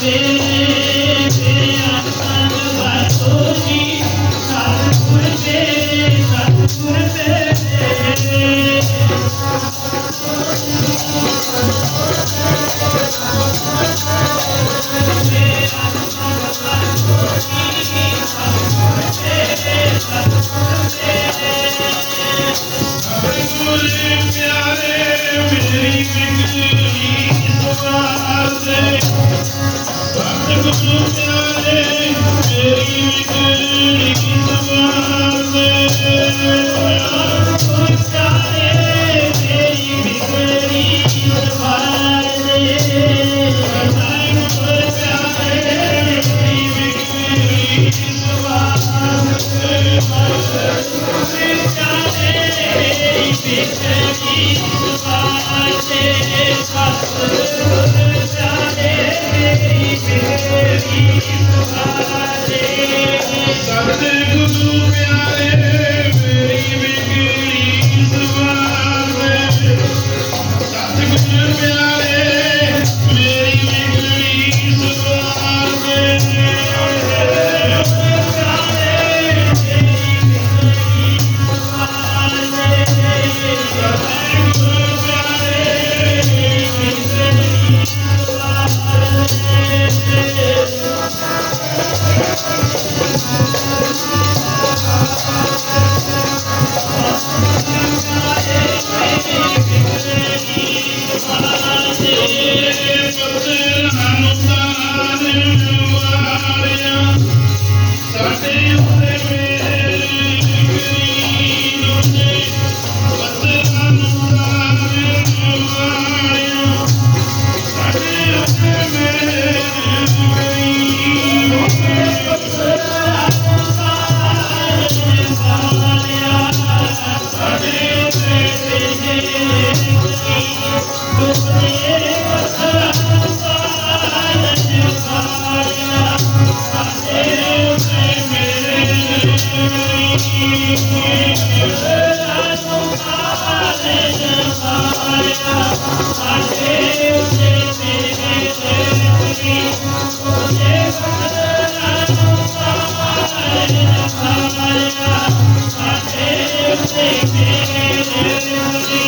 Yeah. Thank you.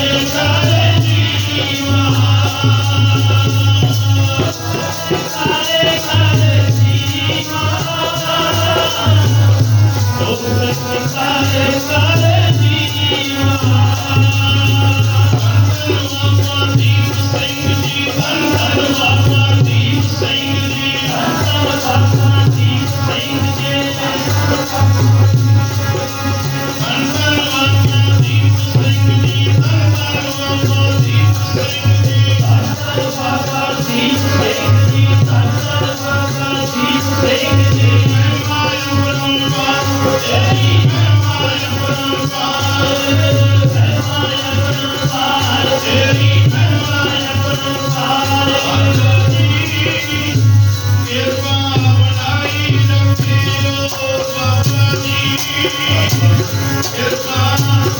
Santa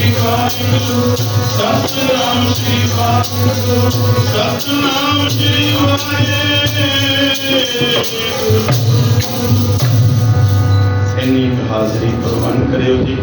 ਸ੍ਰੀ ਵਾਹਿਗੁਰੂ ਸਤਨਾਮ ਸ੍ਰੀ ਵਾਹਿਗੁਰੂ ਸਤਨਾਮ ਸ੍ਰੀ ਵਾਹਿਗੁਰੂ ਇੰਨੀ ਹਾਜ਼ਰੀ ਪ੍ਰਵਾਨ ਕਰਿਓ ਜੀ।